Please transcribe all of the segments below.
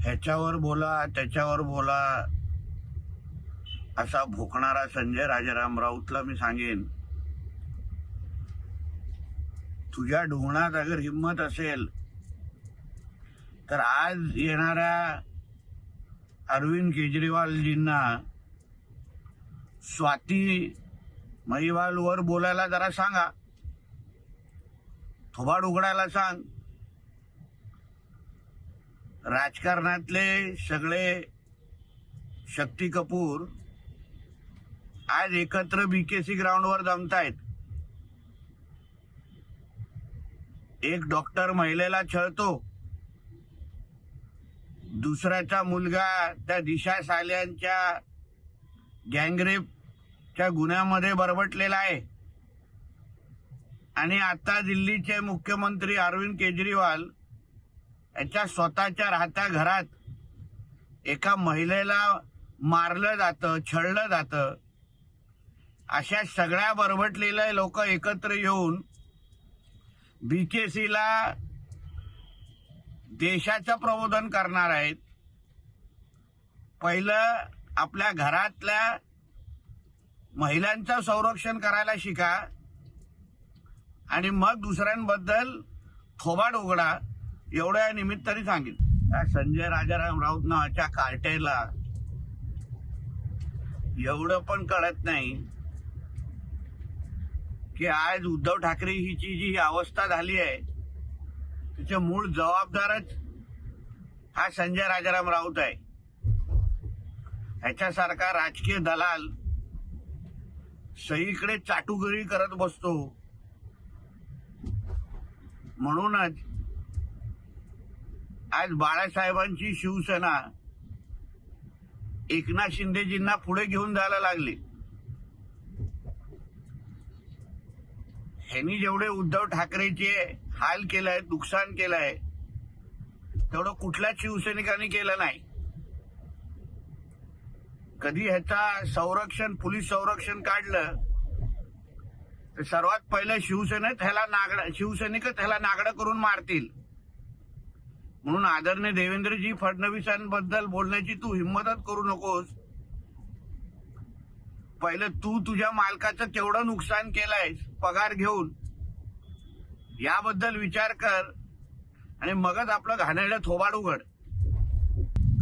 ह्याच्यावर बोला त्याच्यावर बोला. असा भोकणारा संजय राजाराम राऊतला मी सांगेन. तुझ्या ढोणात अगर हिंमत असेल तर आज येणाऱ्या अरविंद केजरीवालजींना स्वाती महिवालवर बोलायला जरा सांगा. थोबाड उघडायला सांग. राजकारणातले सगळे शक्ती कपूर आज एकत्र बीकेसी ग्राउंडवर जमतायत एक डॉक्टर महिलेला छळतो. दुसऱ्याचा मुलगा त्या दिशा साल्यांच्या गँगरेपच्या गुन्ह्यामध्ये बरबटलेला आहे. आणि आता दिल्लीचे मुख्यमंत्री अरविंद केजरीवाल याच्या स्वतःच्या राहत्या घरात एका महिलेला मारलं जातं छळलं जातं. अशा सगळ्या बरबटलेल्या लोक एकत्र येऊन बीकेसीला देशाचं प्रबोधन करणार आहेत. पहिलं आपल्या घरातल्या महिलांचं संरक्षण करायला शिका. आणि मग दुसऱ्यांबद्दल थोबाड उघडा. एवढ्या या निमित्ताने सांगेन. त्या संजय राजाराम राऊत नावाच्या कार्टेला एवढं पण कळत नाही की आज उद्धव ठाकरे हिची जी अवस्था झाली आहे तिचे मूळ जबाबदारच हा संजय राजाराम राऊत आहे. ह्याच्यासारखा राजकीय दलाल सईकडे चाटुगिरी करत बसतो. म्हणूनच आज बाळासाहेबांची शिवसेना एकनाथ शिंदेजींना पुढे घेऊन जायला लागली. ह्यांनी जेवढे उद्धव ठाकरेचे हाल केलाय नुकसान केलंय तेवढं कुठल्याच शिवसैनिकांनी केलं नाही. कधी ह्याचा संरक्षण पोलीस संरक्षण काढलं तर सर्वात पहिले शिवसेनेत ह्याला नागड शिवसैनिकच ह्याला नागडं करून मारतील. म्हणून आदरणीय देवेंद्रजी फडणवीसांबद्दल बोलण्याची तू हिंमतच करू नकोस. पहिलं तू तुझ्या मालकाचं केवढं नुकसान केलंयस पगार घेऊन. याबद्दल विचार कर आणि मगच आपलं घाणेरडं थोबाड उघड.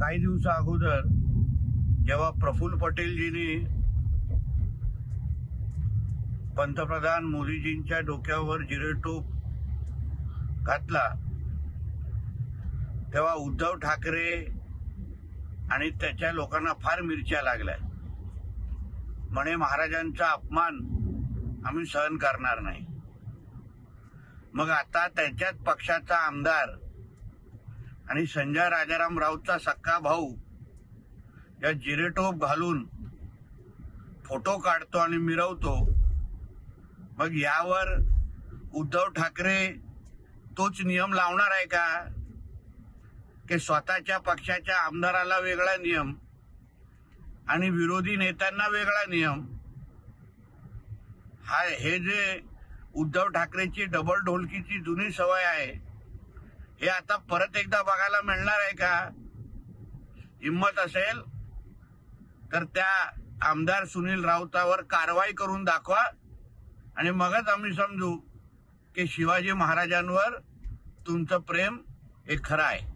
काही दिवसा अगोदर जेव्हा प्रफुल्ल पटेलजींनी पंतप्रधान मोदीजींच्या डोक्यावर जिरेटोप घातला तेव्हा उद्धव ठाकरे आणि त्याच्या लोकांना फार मिरच्या लागल्या. म्हणे महाराजांचा अपमान आम्ही सहन करणार नाही. मग आता त्यांच्याच पक्षाचा आमदार आणि संजय राजाराम राऊतचा सक्का भाऊ या जिरेटोप घालून फोटो काढतो आणि मिरवतो. मग यावर उद्धव ठाकरे तोच नियम लावणार आहे का? की स्वतःच्या पक्षाच्या आमदाराला वेगळा नियम आणि विरोधी नेत्यांना वेगळा नियम. हा हे जे उद्धव ठाकरेची डबल ढोलकीची जुनी सवय आहे हे आता परत एकदा बघायला मिळणार आहे का? हिंमत असेल तर त्या आमदार सुनील राऊतावर कारवाई करून दाखवा आणि मगच आम्ही समजू की शिवाजी महाराजांवर तुमचं प्रेम हे खरं आहे.